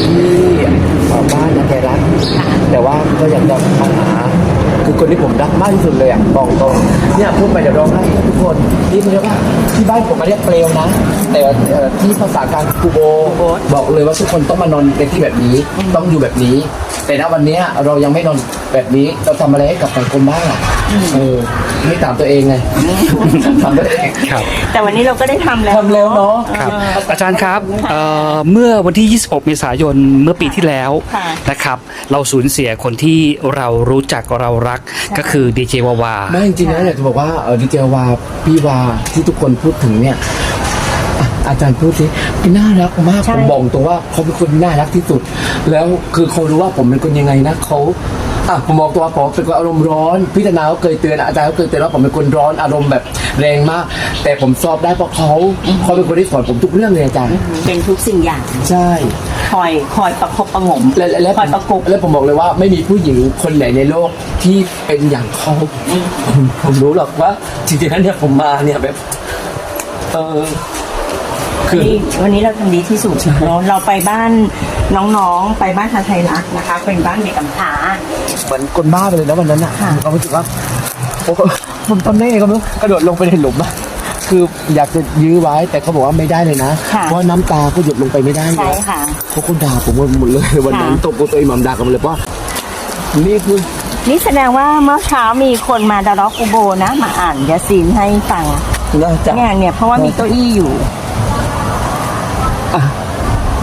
ที่เอ่อบ้านอาแกรักแต่ว่าก็อยากจะมาหาคือคนที่ผมรักมากที่สุดเลยอะบอกตรงเนี่ยพูดไปเดี๋ยวร้องไห้ทุกคนนี่มันเรียกว่าที่บ้านผมมาเรียกเปลวนะ แต่ว่าเอ่อที่ภาษากลางกูโบบอกเลยว่าทุกคนต้องมานอนในที่แบบนี้ต้องอยู่แบบนี้ แต่ณวันเนี้ยเรายังไม่นอนแบบนี้เราทำอะไรให้กับสังคมบ้างอะ เออไม่ถามตัวเองไงถามตัวเองครับ แต่วันนี้เราก็ได้ทำแล้ว ทำแล้วเนาะ ครับอาจารย์ครับเอ่อเมื่อวันที่ 26 เมษายนเมื่อปีที่แล้วค่ะ นะครับ เราสูญเสียคนที่เรารู้จักเรารักก็คือดีเจวาวา ไม่จริงๆนะอยากจะบอกว่าเออดีเจวาพี่วาที่ทุกคนพูดถึงเนี่ยอะอาจารย์พูดสิน่ารักมากใช่ ผมบอกตรงว่าเขาเป็นคนน่ารักที่สุด แล้วคือเขารู้ว่าผมเป็นคนยังไงนะเขา อะผมบอกตัวว่าผมเป็นคนอารมณ์ร้อนพี่ธนาเขาเคยเตือนอาจารย์เขาเคยเตือนว่าผมเป็นคนร้อนอารมณ์แบบแรงมาก แต่ผมสอบได้เพราะเขาเขาเป็นคนที่สอนผมทุกเรื่องเลยอาจารย์เป็นทุกสิ่งอย่างใช่ คอยคอยประคบประหงมและและและคอยประกบและผมบอกเลยว่าไม่มีผู้หญิงคนไหนในโลกที่เป็นอย่างเขาผมผมรู้หรอกว่าจริงๆแล้วเนี่ยผมมาเนี่ยแบบเออ คือนี่วันนี้เราทำดีที่สุดเนาะเราไปบ้านน้องๆ ไปบ้านทาไทยรักนะคะ เป็นบ้านเด็กกำพร้า เหมือนคนบ้าไปเลยนะวันนั้นอะค่ะผมรู้สึกว่าผมก็ผมทำได้ไงก็ไม่รู้กระโดดลงไปในหลุมอะคืออยากจะยื้อไว้แต่เขาบอกว่าไม่ได้เลยนะ ค่ะ เพราะน้ำตาก็หยดลงไปไม่ได้เลยใช่ค่ะ เขาก็ด่าผมหมดเลยวันนั้นค่ะ ตบตัวเองหม่ำด่ากันหมดเลยเพราะนี่คือนี่แสดงว่าเมื่อเช้ามีคนมาดาร็อกอุโบนะ มาอ่านยาซีนให้ฟังน่าจะเนี่ยเนี่ยเพราะว่ามีเก้าอี้อยู่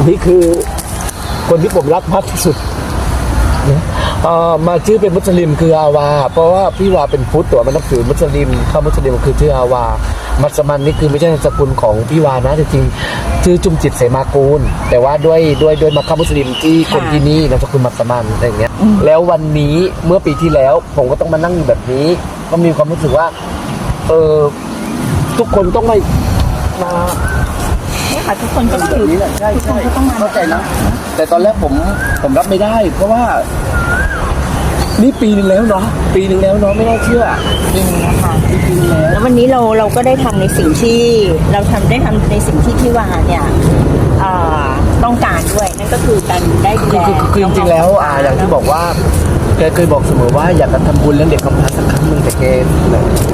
นี่คือคนที่ผมรักมากที่สุดนะเอ่อมาชื่อเป็นมุสลิมคืออาวา เพราะว่าพี่วาเป็นพุทธตัวมันนับถือมุสลิมข้ามุสลิมคือชื่ออาวา มัสมันนี่คือไม่ใช่นามสกุลของพี่วานะจริงๆชื่อจุมจิตเสมากูล แต่ว่าด้วยด้วยด้วยมาข้ามุสลิมที่คนที่นี่นามสกุลมัสมันอะไรอย่างเงี้ย แล้ววันนี้เมื่อปีที่แล้ว ผมก็ต้องมานั่งอยู่แบบนี้ ก็มีความรู้สึกว่า เออทุกคนต้องมามาเนี่ย ค่ะ ทุกคนก็แบบถือนี้แหละใช่ทุกคใช่นก็ต้องมาเข้าใจนะ แต่ตอนแรกผมผมรับไม่ได้ เพราะว่า นี่ปีหนึงแล้วเนาะปีหนึ่งแล้วเนาะไม่น่าเชื่อจริงนะคะปีหนึงแล้วแล้ววันนี้เราเราก็ได้ทำในสิ่งที่เราทำได้ทำในสิ่งที่พี่วาเนี่ยอ่าต้องการด้วยนั่นก็คือการได้ดูคือแลคือคือจริงๆแล้วอ่าอย่างที่บอกว่า แกเคยบอกเสมอว่าอยากจะทำบุญเรื่องเด็กกำพร้าสักครั้งหนึ่งแต่แก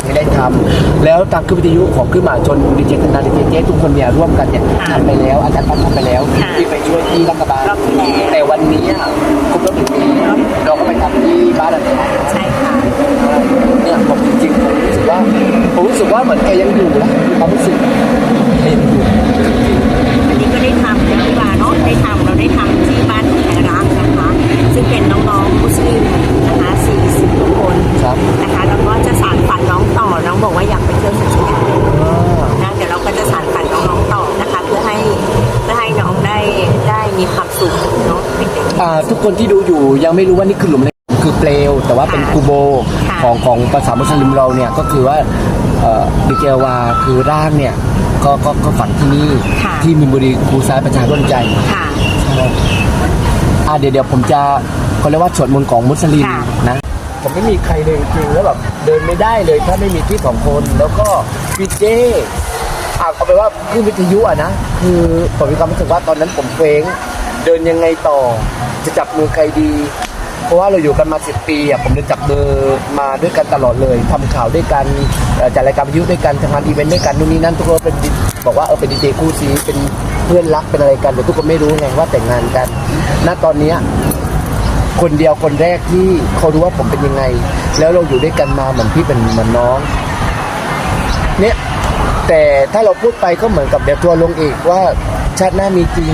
ไม่ได้ทำแล้วทางขึ้นวิทยุของขึ้นมหาชนดีเจธนาดีเจเจ๊ทุกคนเนี่ยร่วมกันเนี่ยทำไปแล้วอาจารย์ตั้มทำไปแล้วที่ไปช่วยที่รัฐบาลรอบที่แล้วแต่วันนี้อะครบรอบหนึ่งปีเราก็ไปทำที่บ้านหลังนี้ใช่ค่ะเนี่ยผมจริงๆผมรู้สึกว่าผมรู้สึกว่าเหมือนแกยังอยู่นะมีความรู้สึกแกยังอยู่ เที่ยวสุชิตนะเดี๋ยวเราก็จะสานฝันน้องๆต่อนะคะ เพื่อให้เพื่อให้น้องได้ได้มีความสุขเนาะเป็นเด็กอ่าทุกคนที่ดูอยู่ยังไม่รู้ว่านี่คือหลุมอะไรคือเปลว แต่ว่าเป็นกูโบค่ะของของภาษามุสลิมเราเนี่ยก็คือว่าเอ่อดิเกวาคือร่างเนี่ยก็ก็ก็ฝันที่นี่ค่ะ ที่มินบุรีครูซ้ายประชาร่วมใจ ค่ะ อ่าเดี๋ยวเดี๋ยวผมจะเขาเรียกว่าสวดมนต์ของมุสลิมค่ะนะ ผมไม่มีใครเลยจริงแล้วแบบเดินไม่ได้เลยถ้าไม่มีที่ของคนแล้วก็พีเจอะเอาไปนว่าขึ้นวิทยุอะนะคือผมมีความรู้สึกว่าตอนนั้นผมเคว้งเดินยังไงต่อ จะจับมือใครดี เพราะว่าเราอยู่กันมาสิบปีอะผมเดินจับมือมาด้วยกันตลอดเลยทำข่าวด้วยกันเอ่อจัดรายการวิทยุด้วยกันทำงานอีเวนต์ด้วยกันนู่นนี่นั่นทุกคนเป็นดีบอกว่าเออเป็นดีเจคู่ซีเป็นเพื่อนรักเป็นอะไรกันแต่ทุกคนไม่รู้ไงว่าแต่งงานกัน ณตอนเนี้ย คนเดียวคนแรกที่เขารู้ว่าผมเป็นยังไง แล้วเราอยู่ด้วยกันมาเหมือนพี่เป็นเหมือนน้อง เนี่ยแต่ถ้าเราพูดไปก็เหมือนกับเดี๋ยวทัวลงอีกว่าชาติหน้ามีจริง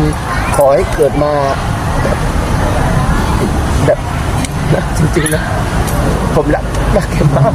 ขอให้เกิดมาแบบแบบจริงๆนะผมรักรักแกมาก